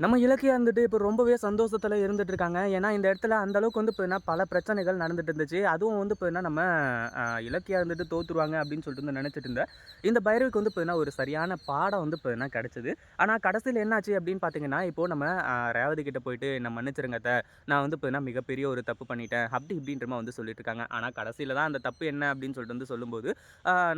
நம்ம இலக்கியா இருந்துட்டு இப்போ ரொம்பவே சந்தோஷத்தில் இருந்துட்டு இருக்காங்க ஏன்னா இந்த இடத்துல அந்த அளவுக்கு வந்து இப்போ பல பிரச்சனைகள் நடந்துட்டு இருந்துச்சு அதுவும் வந்து இப்போ நம்ம இலக்கியா இருந்துட்டு தோத்துருவாங்க அப்படின்னு சொல்லிட்டு வந்து நினச்சிட்டு இருந்தேன். இந்த பைரவிக்கு வந்து இப்போ ஒரு சரியான பாடம் வந்து இப்போ என்ன கிடச்சிது. ஆனால் கடைசியில் என்னாச்சு அப்படின்னு பார்த்தீங்கன்னா இப்போ நம்ம ரேவதி கிட்ட போயிட்டு நான் மன்னிச்சிருங்கத்த நான் வந்து இப்போ மிகப்பெரிய ஒரு தப்பு பண்ணிட்டேன். அப்படி இப்படின்ற மாதிரி வந்து சொல்லிட்டு இருக்காங்க ஆனால் கடைசியில் தான் அந்த தப்பு என்ன அப்படின்னு சொல்லிட்டு வந்து சொல்லும்போது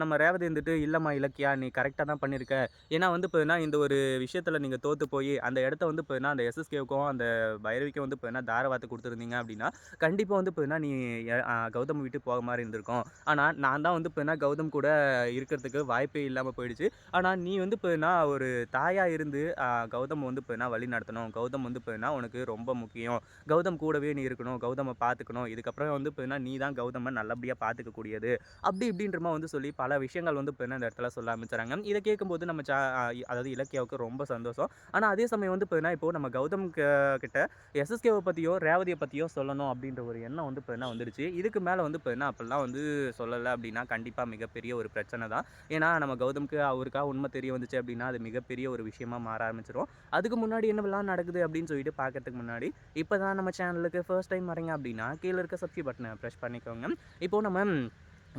நம்ம ரேவதி இருந்துட்டு இல்லைம்மா இலக்கியா நீ கரெக்டாக தான் பண்ணியிருக்க ஏன்னா வந்து இப்போ இந்த ஒரு விஷயத்தில் நீங்கள் தோற்று போய் அந்த இடத்த வந்து இப்போ அந்த எஸ்எஸ்கேவுக்கும் அந்த பைரவிக்கும் வந்து இப்போ தாரவாத்தை கொடுத்துருந்தீங்க அப்படின்னா கண்டிப்பாக வந்து இப்போ நீ கௌதம் விட்டு போக மாதிரி இருந்திருக்கும். ஆனால் நான் தான் வந்து இப்போ கௌதம் கூட இருக்கிறதுக்கு வாய்ப்பே இல்லாமல் போயிடுச்சு. ஆனால் நீ வந்து இப்போ ஒரு தாயாக இருந்து கௌதம் வந்து இப்போ வழி நடத்தணும். கௌதம் வந்து இப்போ உனக்கு ரொம்ப முக்கியம். கௌதம் கூடவே நீ இருக்கணும். கௌதமை பார்த்துக்கணும் இதுக்கப்புறம் வந்து இப்போ நீ தான் கௌதமை நல்லபடியாக பார்த்துக்கக்கூடியது அப்படி இப்படின்ற மாதிரி வந்து சொல்லி பல விஷயங்கள் வந்து இப்போ இந்த இடத்துல சொல்ல ஆரம்பிச்சாங்க. இதை கேட்கும்போது நம்ம சா அதாவது இலக்கியாவுக்கு ரொம்ப சந்தோஷம். ஆனால் அதே சமயம் வந்து இப்போ இப்போ நம்ம கௌதம் கிட்ட எஸ்எஸ்கேவை பற்றியோ ரேவதியை பற்றியோ சொல்லணும் அப்படின்ற ஒரு எண்ணம் வந்து இப்போ என்ன வந்துடுச்சு? இதுக்கு மேலே வந்து இப்போ என்ன அப்படிலாம் வந்து சொல்லலை அப்படின்னா கண்டிப்பாக மிகப்பெரிய ஒரு பிரச்சனை தான். ஏன்னா நம்ம கௌதம்க்கு அவருக்கா உண்மை தெரிய வந்துச்சு அப்படின்னா அது மிகப்பெரிய ஒரு விஷயமா மாற ஆரம்பிச்சிடும் அதுக்கு முன்னாடி என்னவெல்லாம் நடக்குது அப்படின்னு சொல்லிட்டு பார்க்கறதுக்கு முன்னாடி இப்போ தான் நம்ம சேனலுக்கு ஃபர்ஸ்ட் டைம் வரீங்க அப்படின்னா கீழே இருக்க சப்ஸ்கிரைப் பட்டனை ப்ரெஸ் பண்ணிக்கோங்க. இப்போ நம்ம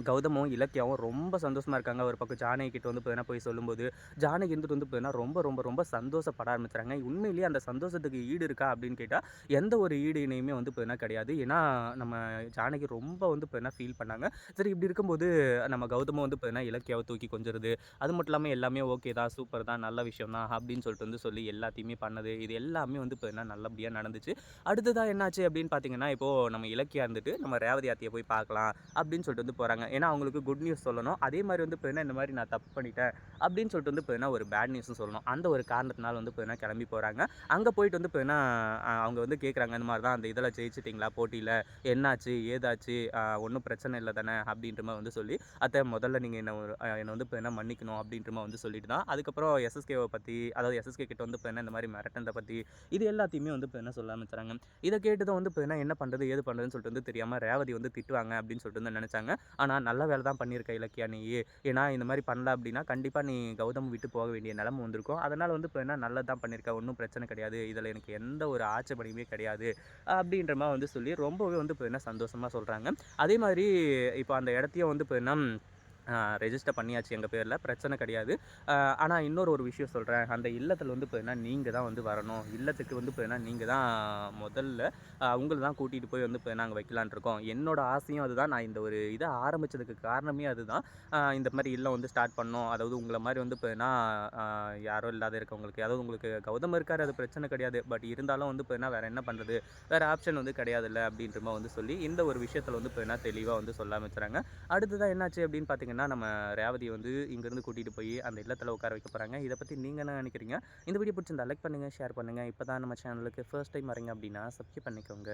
கௌதமும் இலக்கியாவும் ரொம்ப சந்தோஷமாக இருக்காங்க. ஒரு பக்கம் ஜானகி கிட்ட வந்து போய் போய் சொல்லும்போது ஜானகி இருந்துட்டு வந்து போயின்னா ரொம்ப ரொம்ப ரொம்ப சந்தோஷப்பட ஆரம்பிச்சுறாங்க உண்மையிலேயே அந்த சந்தோஷத்துக்கு ஈடு இருக்கா அப்படின்னு கேட்டால் எந்த ஒரு ஈடு இணையுமே வந்து போயின்னா கிடையாது. ஏன்னா நம்ம ஜானகி ரொம்ப வந்து போயின்னா ஃபீல் பண்ணாங்க. சரி இப்படி இருக்கும்போது நம்ம கௌதமும் வந்து பார்த்தீங்கன்னா இலக்கியாவை தூக்கி கொஞ்சிருது அது மட்டும் இல்லாமல் எல்லாமே ஓகே தான் சூப்பர் தான் நல்ல விஷயம் தான் அப்படின்னு சொல்லிட்டு வந்து சொல்லி எல்லாத்தையுமே பண்ணது. இது எல்லாமே வந்து போயின்னா நல்லபடியாக நடந்துச்சு. அடுத்ததாக என்னாச்சு அப்படின்னு பார்த்தீங்கன்னா இப்போது நம்ம இலக்கியா இருந்துட்டு நம்ம ரேவதி ஆத்தியை போய் பார்க்கலாம் அப்படின்னு சொல்லிட்டு வந்து போகிறாங்க ஏன்னா அவங்களுக்கு குட் நியூஸ் சொல்லணும். அதே மாதிரி வந்து இப்போ இந்த மாதிரி நான் தப்பு பண்ணிட்டேன் அப்படின்னு சொல்லிட்டு வந்து இப்போ ஒரு பேட் நியூஸும் சொல்லணும். அந்த ஒரு காரணத்தினால வந்து இப்போ கிளம்பி போகிறாங்க அங்கே போயிட்டு வந்து இப்போ அவங்க வந்து கேட்குறாங்க இந்த மாதிரி தான் அந்த இதில் ஜெயிச்சிட்டிங்களா போட்டியில்? என்னாச்சு ஏதாச்சு ஒன்றும் பிரச்சனை இல்லை தானே அப்படின்ற மாதிரி வந்து சொல்லி அத்தை முதல்ல நீங்கள் என்ன ஒரு என்னை வந்து இப்போ என்ன மன்னிக்கணும் அப்படின்ற மாதிரி வந்து சொல்லிட்டு தான். அதுக்கப்புறம் எஸ்எஸ்கேவை பற்றி அதாவது எஸ்எஸ்கே கிட்ட வந்து இப்போ என்ன இந்த மாதிரி மிரட்டதை பற்றி இது எல்லாத்தையுமே வந்து இப்போ என்ன சொல்ல ஆரம்பிச்சாங்க. இதை கேட்டு தான் வந்து இப்போ என்ன பண்ணுறது ஏது பண்ணுறதுன்னு சொல்லிட்டு வந்து தெரியாமல் ரேவதி வந்து திட்டுவாங்க அப்படின்னு சொல்லிட்டு வந்து நினச்சாங்க. ஆனால் நல்ல வேலை தான் பண்ணியிருக்க இலக்கியா நீ ஏன்னா இந்த மாதிரி பண்ணல அப்படின்னா கண்டிப்பாக நீ கௌதம் விட்டு போக வேண்டிய நிலமை வந்திருக்கும். அதனால் வந்து இப்போ என்ன நல்லது தான் பண்ணியிருக்க ஒன்றும் பிரச்சனை கிடையாது. இதில் எனக்கு எந்த ஒரு ஆட்சேபனையுமே கிடையாது அப்படின்ற மாதிரி வந்து சொல்லி ரொம்பவே வந்து இப்போ என்ன சந்தோஷமாக சொல்கிறாங்க அதே மாதிரி இப்போ அந்த இடத்தையும் வந்து இப்போ என்ன ரெஜிஸ்டர் பண்ணியாச்சு எங்கள் பேரில். பிரச்சனை கிடையாது. ஆனால் இன்னொரு ஒரு விஷயம் சொல்கிறேன் அந்த இல்லத்தில் வந்து இப்போ என்ன நீங்கள் தான் வந்து வரணும். இல்லத்துக்கு வந்து இப்போ என்ன நீங்கள் தான் முதல்ல உங்களை தான் கூட்டிகிட்டு போய் வந்து இப்போ நாங்கள் வைக்கலான் இருக்கோம். என்னோட ஆசையும் அதுதான். நான் இந்த ஒரு இதை ஆரம்பித்ததுக்கு காரணமே அதுதான். இந்த மாதிரி இல்லம் வந்து ஸ்டார்ட் பண்ணோம். அதாவது உங்களை மாதிரி வந்து இப்போ என்ன யாரும் இல்லாத இருக்கவங்களுக்கு அதாவது உங்களுக்கு கௌதம் இருக்கார் அது பிரச்சனை கிடையாது. பட் இருந்தாலும் வந்து இப்போ என்ன வேறு என்ன பண்ணுறது வேறு ஆப்ஷன் வந்து கிடையாதுல்ல அப்படின்ற மாதிரி வந்து சொல்லி இந்த ஒரு விஷயத்தில் வந்து இப்போ என்ன தெளிவாக வந்து சொல்ல ஆரம்பிச்சுறாங்க. அடுத்ததான் என்னாச்சு அப்படின்னு பார்த்தீங்கன்னா நம்ம ரேவதியை வந்து இங்கேருந்து கூட்டிகிட்டு போய் அந்த இல்லத்தில் உட்கார வைக்க போகிறாங்க இதை பற்றி நீங்கள் என்ன நினைக்கிறீங்க? இந்த வீடியோ பிடிச்சிருந்தா லைக் பண்ணுங்கள் ஷேர் பண்ணுங்கள் இப்போ தான் நம்ம சேனலுக்கு ஃபர்ஸ்ட் டைம் வரீங்க அப்படின்னா சப்ஸ்கிரைப் பண்ணிக்கோங்க.